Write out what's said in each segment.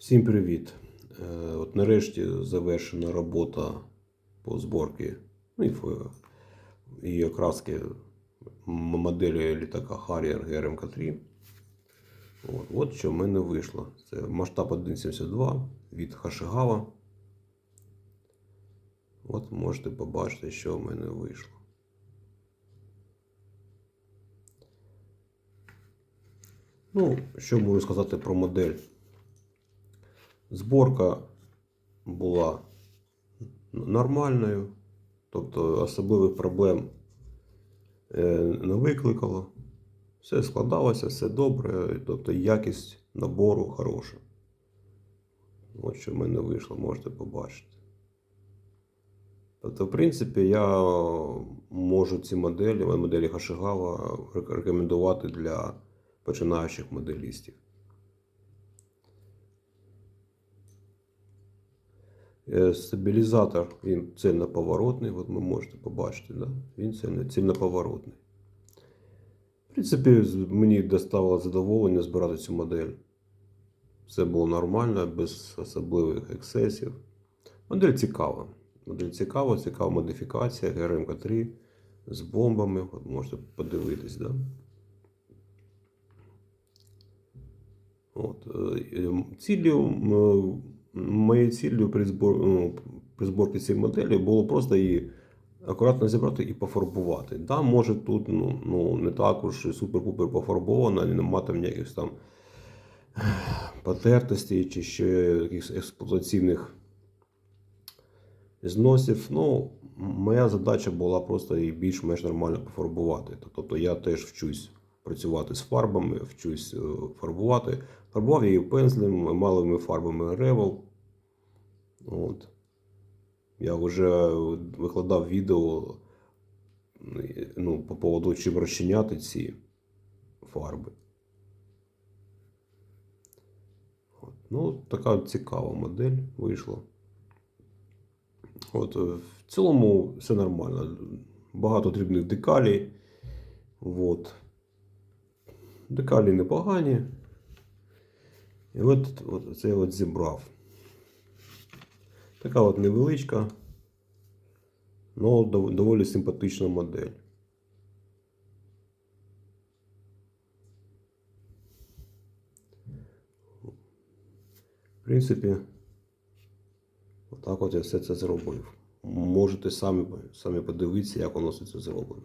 Всім привіт! Е, От нарешті завершена робота по зборці ну, і, окраски моделі літака Harrier GRMK-3. От, от що в мене вийшло. Це масштаб 1.72 від Hashigава. От можете побачити, що в мене вийшло. Ну, що можу сказати про модель. Зборка була нормальною, тобто особливих проблем е, не викликало. Все складалося, все добре, тобто якість набору хороша. От що в мене вийшло, можете побачити. Тобто, в принципі, я можу ці моделі, моделі Хашигава рекомендувати для починаючих моделістів. Стабілізатор він цільноповоротний, от ви можете побачити, да? він цільноповоротний. В принципі, мені доставило задоволення збирати цю модель. Все було нормально, без особливих ексцесів. Модель цікава. Модель цікава, цікава модифікація ГРМК-3 з бомбами. От можете подивитись, да? От, е, ціллю, м, моєю ціллю при, збор, ну, при зборці цієї моделі було просто її акуратно зібрати і пофарбувати. Да, може тут ну, ну, не також супер-пупер пофарбовано, немає там ніяких там потертостей чи ще якихось експлуатаційних зносів. Ну, моя задача була просто її більш-менш нормально пофарбувати. Тобто я теж вчусь працювати з фарбами, вчусь е, фарбувати. Фарбував її пензлем, малими фарбами Revel. От. Я вже викладав відео ну, по поводу, чим розчиняти ці фарби. От. Ну, така цікава модель вийшла. От, е, в цілому все нормально. Багато дрібних декалей. От. Декалі непогані. І от, от це я от зібрав. Така от невеличка, але доволі симпатична модель. В принципі, отак от я все це зробив. Можете самі, самі подивитися, як воно все це зроблено.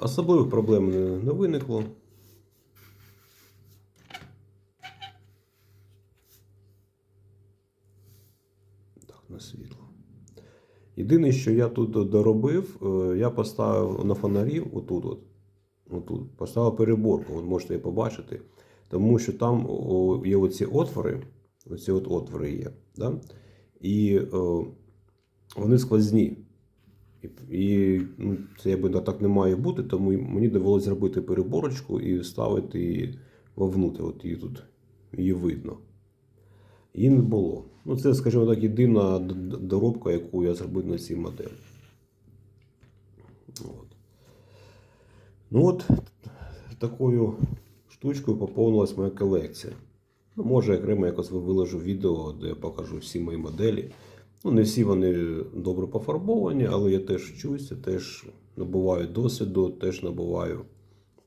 Особливих проблем не, виникло. Так, на світло. Єдине, що я тут доробив, е, я поставив на фонарі, отут, от, отут, поставив переборку, от можете її побачити. Тому що там є оці отвори, оці от отвори є. Да? І о, вони сквозні. І, ну, це якби так не має бути, тому мені довелося зробити переборочку і вставити її вовнутрь. От її тут її видно. Її не було. Ну, це, скажімо так, єдина доробка, яку я зробив на цій моделі. От. Ну от такою штучкою поповнилась моя колекція. Ну, може, окремо якось виложу відео, де я покажу всі мої моделі. Ну, не всі вони добре пофарбовані, але я теж вчуся, теж набуваю досвіду, теж набуваю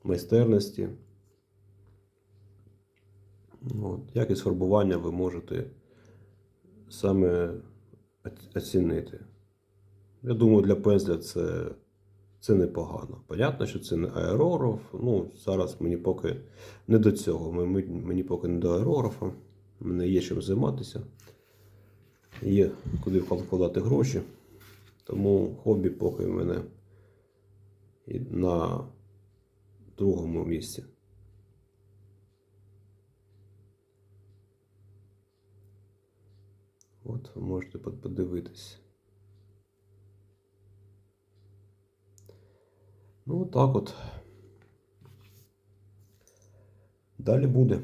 майстерності. От. Якість фарбування ви можете саме оцінити. Я думаю, для пензля це, це непогано. Понятно, що це не аерограф. Ну, зараз мені поки не до цього. Мені, мені поки не до аерографа. Мене є чим займатися. Є куди вкладати гроші. Тому хобі поки в мене на другому місці. От, можете подивитись. Ну, так от. Далі буде.